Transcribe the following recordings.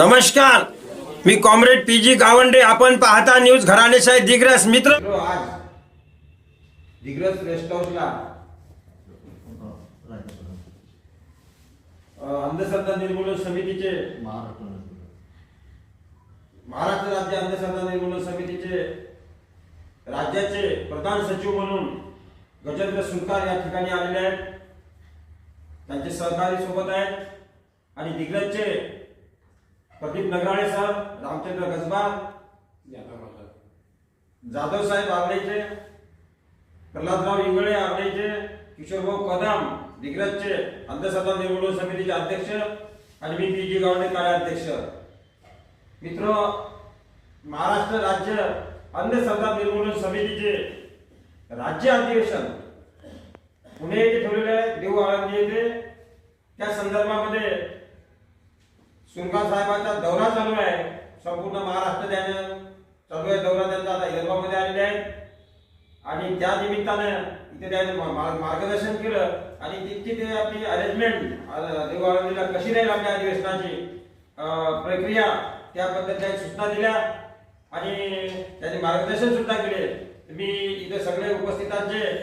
नमस्कार. मी comrade P G Gawande. आपण पाहता न्यूज घराणेशाही दिग्रस मित्र. आज दिग्रस रेस्ट हाऊसला अंधश्रद्धा निर्मूलन समितीचे महाराष्ट्र राज्य अंधश्रद्धा निर्मूलन समितीचे राज्याचे प्रधान सचिव म्हणून गजेंद्र सुरकार या ठिकाणी आलेले आहेत. त्यांचे सहकारी सोबत आहेत. आणि दिग्रजचे प्रदीप नगराळे सर रामचंद्र गजबार जाधव साहेब आवडेचे प्रल्हादराव इंगळे आवडेचे किशोरभाऊ कदम दिग्रजचे अंधश्रद्धा निर्मूलन समितीचे अध्यक्ष आणि मी पी. जी. गावडे कार्याध्यक्ष. मित्र महाराष्ट्र राज्य अंधश्रद्धा निर्मूलन समितीचे राज्य अधिवेशन पुणे येथे ठेवलेले आहे देऊ आळंदी येथे त्या संदर्भामध्ये सुरगा साहेबांचा दौरा चालू आहे. संपूर्ण महाराष्ट्र त्यानं चालू आहे दौरा त्यांचा. आता विदर्भामध्ये आलेले आहेत. आणि त्या निमित्तानं इथे त्याने मा- मार्गदर्शन केलं. आणि तितकी ते आपली अरेंजमेंट देवाळीला कशी राहील आपल्या अधिवेशनाची प्रक्रिया त्याबद्दल त्यांनी सूचना दिल्या. आणि त्यांनी मार्गदर्शन सुद्धा केले. मी इथे सगळे उपस्थितांचे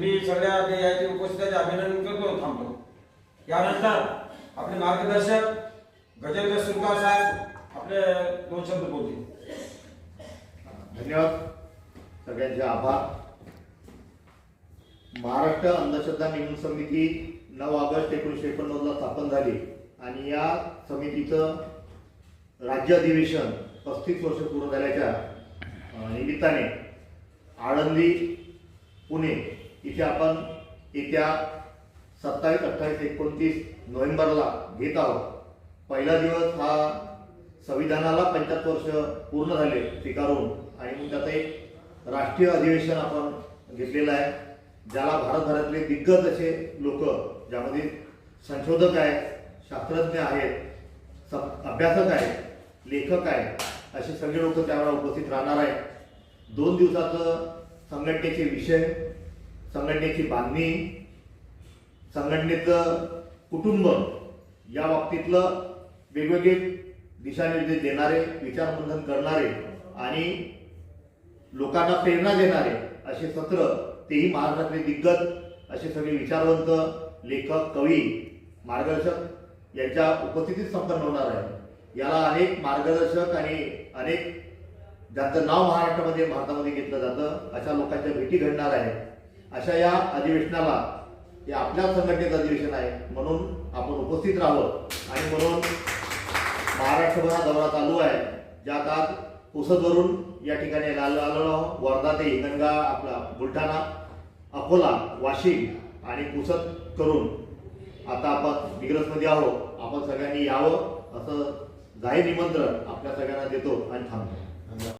मी सगळ्या याचे अभिनंदन करतो थांबतो. यानंतर आपले मार्गदर्शक गजेंद्र सुरकार साहेब आपले दोन शब्द बोलतील. धन्यवाद. सगळ्यांचे आभार. महाराष्ट्र अंधश्रद्धा निर्मूलन समिती नऊ ऑगस्ट एकोणीसशे एकोणनव्वदला स्थापन झाली आणि या समितीचं राज्य अधिवेशन पस्तीस वर्ष पूर्ण झाल्याच्या निमित्ताने आळंदी पुणे इथे आपण येत्या सत्तावीस अठ्ठावीस एकोणतीस नोव्हेंबरला घेत आहोत. पहिला दिवस हा संविधानाला पंच्याहत्तर वर्ष पूर्ण झाले स्वीकारून आणि मग त्याचं एक राष्ट्रीय अधिवेशन आपण घेतलेलं आहे ज्याला भारतभरातले दिग्गज असे लोक ज्यामध्ये संशोधक आहेत शास्त्रज्ञ आहेत सं- अभ्यासक आहेत लेखक आहेत असे सगळे लोक त्यावेळेला उपस्थित राहणार आहेत. दोन दिवसाचं संघटनेचे विषय संघटनेची बांधणी संघटनेचं कुटुंब या बाबतीतलं वेगवेगळे दिशानिर्देश देणारे विचारमंथन करणारे आणि लोकांना प्रेरणा देणारे असे सत्र तेही महाराष्ट्रातले दिग्गज असे सगळे विचारवंत लेखक कवी मार्गदर्शक यांच्या उपस्थितीत संपन्न होणार आहे. याला अनेक मार्गदर्शक आणि अनेक ज्याचं नाव महाराष्ट्रामध्ये भारतामध्ये घेतलं जातं अशा लोकांच्या भेटी घडणार आहेत. अशा या अधिवेशनाला हे आपल्या संघटनेचं अधिवेशन आहे म्हणून आपण उपस्थित राहावं. आणि म्हणून महाराष्ट्रभर हा दौरा चालू आहे ज्या काळात पुसदवरून या ठिकाणी आलो आलो वर्धा ते हिंगणगा आपला बुलढाणा अकोला वाशिम आणि पुसद करून आता आपण दिग्रसमध्ये आहोत. आपण सगळ्यांनी यावं असं जाहीर निमंत्रण आपल्या सगळ्यांना देतो आणि थांबतो.